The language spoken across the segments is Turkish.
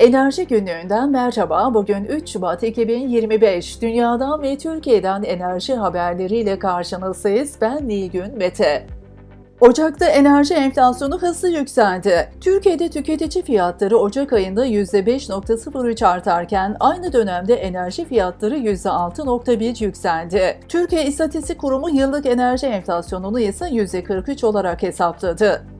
Enerji günlüğünden merhaba. Bugün 3 Şubat 2025. Dünyadan ve Türkiye'den enerji haberleriyle karşınızdayız. Ben Nilgün Mete. Ocak'ta enerji enflasyonu hızlı yükseldi. Türkiye'de tüketici fiyatları Ocak ayında %5.03 artarken aynı dönemde enerji fiyatları %6.1 yükseldi. Türkiye İstatistik Kurumu yıllık enerji enflasyonunu ise %43 olarak hesapladı.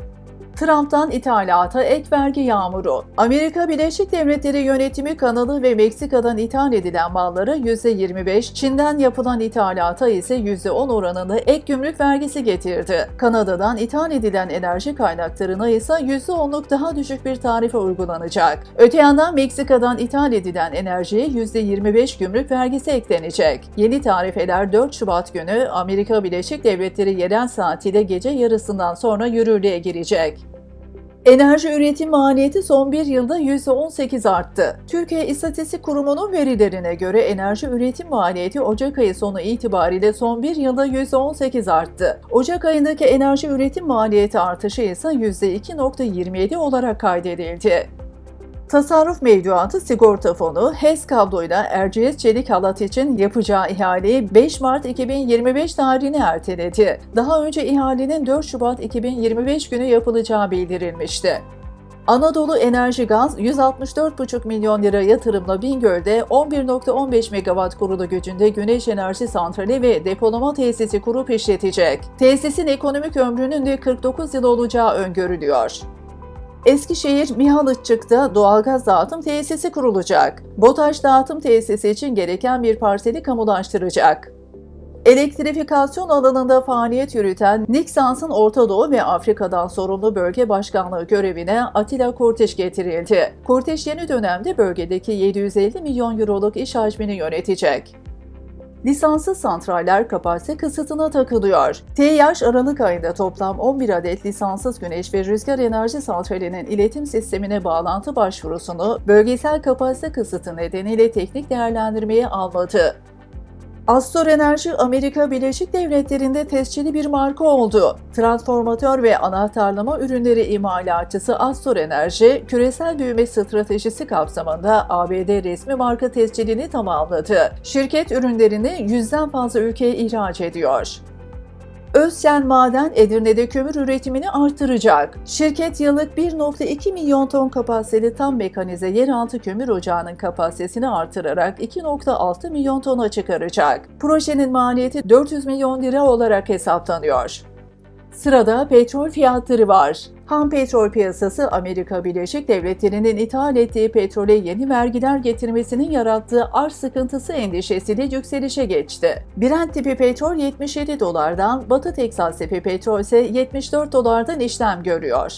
Trump'tan ithalata ek vergi yağmuru. Amerika Birleşik Devletleri yönetimi kanalı ve Meksika'dan ithal edilen mallara %25, Çin'den yapılan ithalata ise %10 oranında ek gümrük vergisi getirdi. Kanada'dan ithal edilen enerji kaynaklarına ise %10'luk daha düşük bir tarife uygulanacak. Öte yandan Meksika'dan ithal edilen enerjiye %25 gümrük vergisi eklenecek. Yeni tarifeler 4 Şubat günü Amerika Birleşik Devletleri yerel saatiyle gece yarısından sonra yürürlüğe girecek. Enerji üretim maliyeti son bir yılda %18 arttı. Türkiye İstatistik Kurumu'nun verilerine göre enerji üretim maliyeti Ocak ayı sonu itibariyle son bir yılda %18 arttı. Ocak ayındaki enerji üretim maliyeti artışı ise %2.27 olarak kaydedildi. Tasarruf Mevduatı Sigorta Fonu, HES kabloyla Erciyes Çelik Halat için yapacağı ihaleyi 5 Mart 2025 tarihine erteledi. Daha önce ihalenin 4 Şubat 2025 günü yapılacağı bildirilmişti. Anadolu Enerji Gaz 164,5 milyon lira yatırımla Bingöl'de 11.15 megawatt kurulu gücünde güneş enerji santrali ve depolama tesisi kurup işletecek. Tesisin ekonomik ömrünün de 49 yıl olacağı öngörülüyor. Eskişehir Mihalıççık'ta doğalgaz dağıtım tesisi kurulacak. BOTAŞ dağıtım tesisi için gereken bir parseli kamulaştıracak. Elektrifikasyon alanında faaliyet yürüten Nixans'ın Orta Doğu ve Afrika'dan sorumlu bölge başkanlığı görevine Atilla Kurtiş getirildi. Kurtiş yeni dönemde bölgedeki 750 milyon euroluk iş hacmini yönetecek. Lisanssız santraller kapasite kısıtına takılıyor. TİH Aralık ayında toplam 11 adet lisanssız güneş ve rüzgar enerji santralinin iletim sistemine bağlantı başvurusunu bölgesel kapasite kısıtı nedeniyle teknik değerlendirmeye almadı. Astor Enerji Amerika Birleşik Devletleri'nde tescilli bir marka oldu. Transformatör ve anahtarlama ürünleri imalatçısı Astor Enerji, küresel büyüme stratejisi kapsamında ABD resmi marka tescilini tamamladı. Şirket ürünlerini yüzden fazla ülkeye ihraç ediyor. Özsen Maden Edirne'de kömür üretimini artıracak. Şirket yıllık 1.2 milyon ton kapasiteli tam mekanize yeraltı kömür ocağının kapasitesini artırarak 2.6 milyon tona çıkaracak. Projenin maliyeti 400 milyon lira olarak hesaplanıyor. Sırada petrol fiyatları var. Ham petrol piyasası Amerika Birleşik Devletleri'nin ithal ettiği petrole yeni vergiler getirmesinin yarattığı arz sıkıntısı endişesiyle yükselişe geçti. Brent tipi petrol 77 dolardan, Batı Teksas tipi petrol ise 74 dolardan işlem görüyor.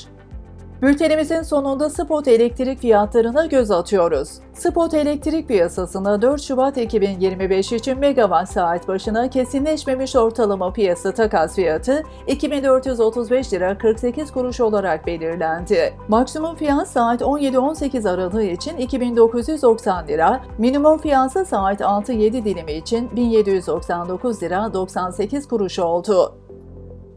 Bültenimizin sonunda spot elektrik fiyatlarına göz atıyoruz. Spot elektrik piyasasında 4 Şubat 2025 için megawatt saat başına kesinleşmemiş ortalama piyasa takas fiyatı 2435 lira 48 kuruş olarak belirlendi. Maksimum fiyat saat 17-18 aralığı için 2990 lira, minimum fiyatsa saat 6-7 dilimi için 1799 lira 98 kuruş oldu.